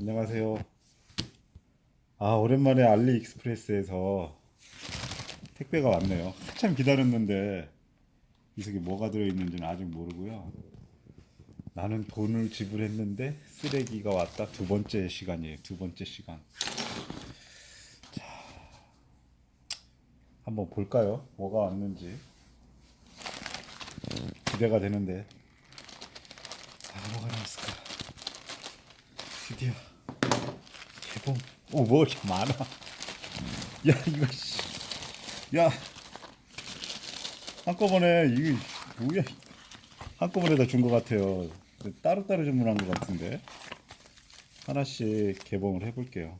안녕하세요. 아, 오랜만에 알리익스프레스에서 택배가 왔네요. 한참 기다렸는데 이 속에 뭐가 들어있는지는 아직 모르고요. 나는 돈을 지불했는데 쓰레기가 왔다. 두 번째 시간이에요. 두 번째 시간. 자, 한번 볼까요? 뭐가 왔는지. 기대가 되는데. 아, 뭐가 나왔을까? 드디어 개봉. 오, 뭐 이렇게 많아. 야, 이거 씨. 야. 한꺼번에 이게 뭐야? 한꺼번에 다 준 것 같아요. 따로따로 주문한 것 같은데. 하나씩 개봉을 해볼게요.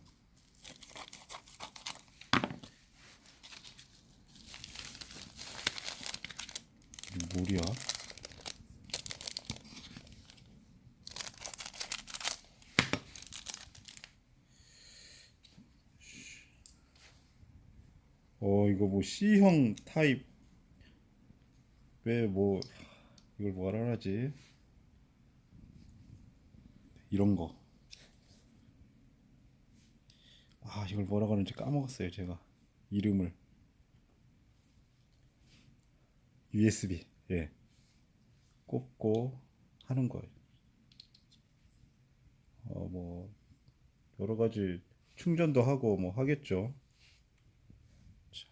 뭐야? 어 이거 뭐 C형 타입 왜뭐 이걸 뭐라 하지 이런 거. 아 이걸 뭐라고 하는지 까먹었어요 제가 이름을 USB 예 꽂고 하는 거예요. 어 뭐 여러 가지 충전도 하고 뭐 하겠죠.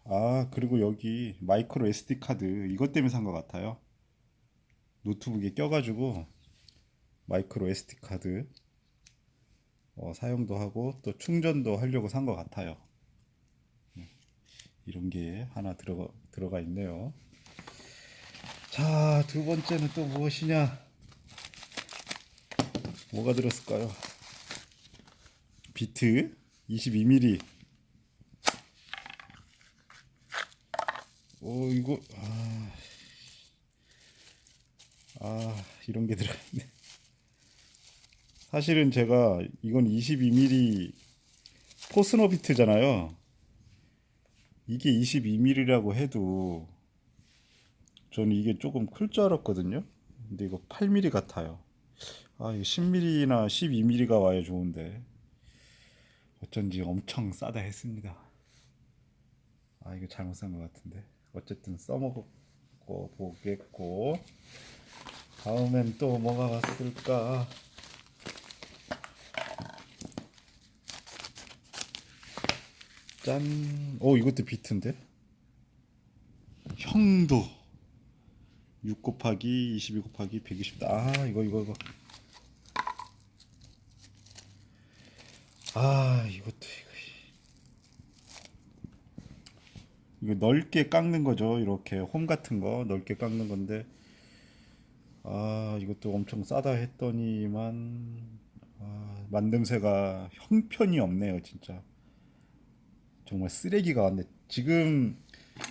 아, 그리고 여기 마이크로 SD 카드 이것 때문에 산 것 같아요. 노트북에 껴가지고 마이크로 SD 카드 어, 사용도 하고 또 충전도 하려고 산 것 같아요. 네, 이런 게 하나 들어가, 들어가 있네요. 자, 두 번째는 또 무엇이냐? 뭐가 들었을까요? 비트 22mm 오 이거 아, 아 이런 게 들어있네. 사실은 제가 이건 22mm 포스너 비트잖아요. 이게 22mm라고 해도 저는 이게 조금 클 줄 알았거든요. 근데 이거 8mm 같아요. 아, 이거 10mm나 12mm가 와야 좋은데 어쩐지 엄청 싸다 했습니다. 아, 이거 잘못 산 것 같은데. 어쨌든 써먹고 보겠고 다음엔 또 뭐가 왔을까? 짠. 오, 이것도 비트인데? 형도 6 곱하기 22 곱하기 120. 아, 이거 이거 이거. 아, 이거. 이거 넓게 깎는 거죠. 이렇게 홈 같은 거 넓게 깎는 건데 아 이것도 엄청 싸다 했더니만 아, 만듦새가 형편이 없네요. 진짜 정말 쓰레기가 왔네. 지금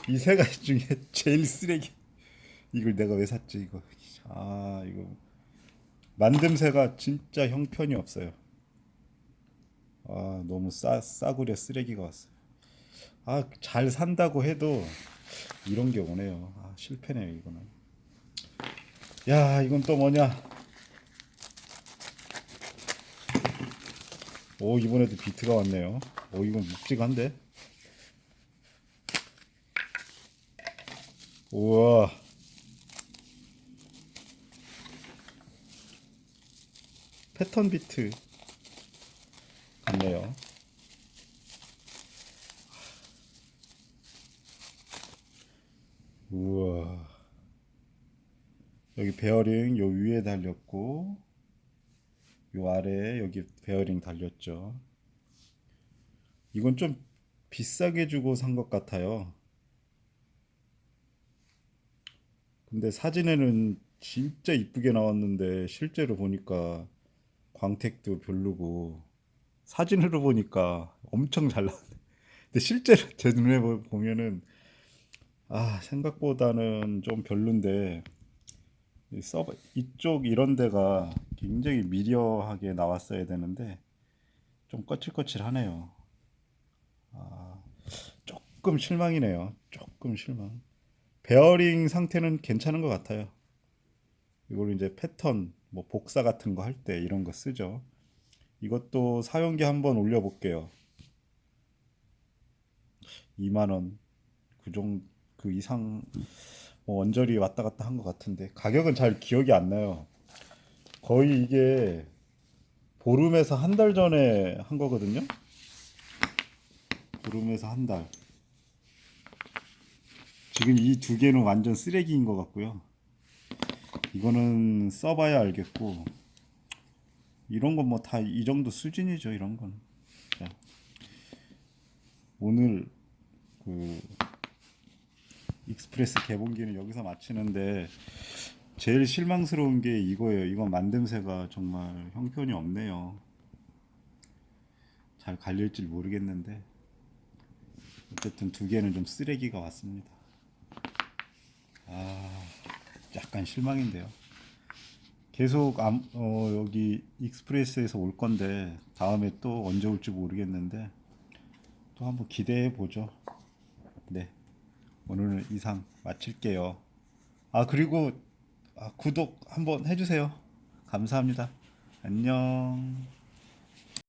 이 세 가지 중에 제일 쓰레기 이걸 내가 왜 샀지 이거 아 이거 만듦새가 진짜 형편이 없어요. 아 너무 싸 싸구려 쓰레기가 왔어요. 아, 잘 산다고 해도 이런 게 오네요. 아, 실패네요, 이거는. 야, 이건 또 뭐냐? 오, 이번에도 비트가 왔네요. 오, 이건 묵직한데? 우와. 패턴 비트 같네요. 우와. 여기 베어링 요 위에 달렸고 요 아래에 여기 베어링 달렸죠. 이건 좀 비싸게 주고 산 것 같아요. 근데 사진에는 진짜 이쁘게 나왔는데 실제로 보니까 광택도 별로고 사진으로 보니까 엄청 잘 나왔네. 근데 실제로 제 눈에 보- 보면은 아, 생각보다는 좀 별론데 이 서버 이쪽 이런 데가 굉장히 미려하게 나왔어야 되는데 좀 거칠거칠하네요. 아, 조금 실망이네요. 조금 실망. 베어링 상태는 괜찮은 것 같아요. 이걸 이제 패턴 뭐 복사 같은 거 할 때 이런 거 쓰죠. 이것도 사용기 한번 올려볼게요. 2만 원. 그 정도 그 이상 뭐 원절이 왔다 갔다 한 것 같은데 가격은 잘 기억이 안 나요. 거의 이게 보름에서 한 달 전에 한 거거든요. 보름에서 한 달. 지금 이 두 개는 완전 쓰레기인 것 같고요. 이거는 써봐야 알겠고 이런 건 뭐 다 이 정도 수준이죠. 이런 건. 자, 오늘 그 익스프레스 개봉기는 여기서 마치는데 제일 실망스러운 게 이거예요. 이건 만듦새가 정말 형편이 없네요. 잘 갈릴지 모르겠는데 어쨌든 두 개는 좀 쓰레기가 왔습니다. 아, 약간 실망인데요. 계속 암, 어, 여기 익스프레스에서 올 건데 다음에 또 언제 올지 모르겠는데 또 한번 기대해 보죠. 네. 오늘은 이상 마칠게요. 아, 그리고 아, 구독 한번 해주세요. 감사합니다. 안녕.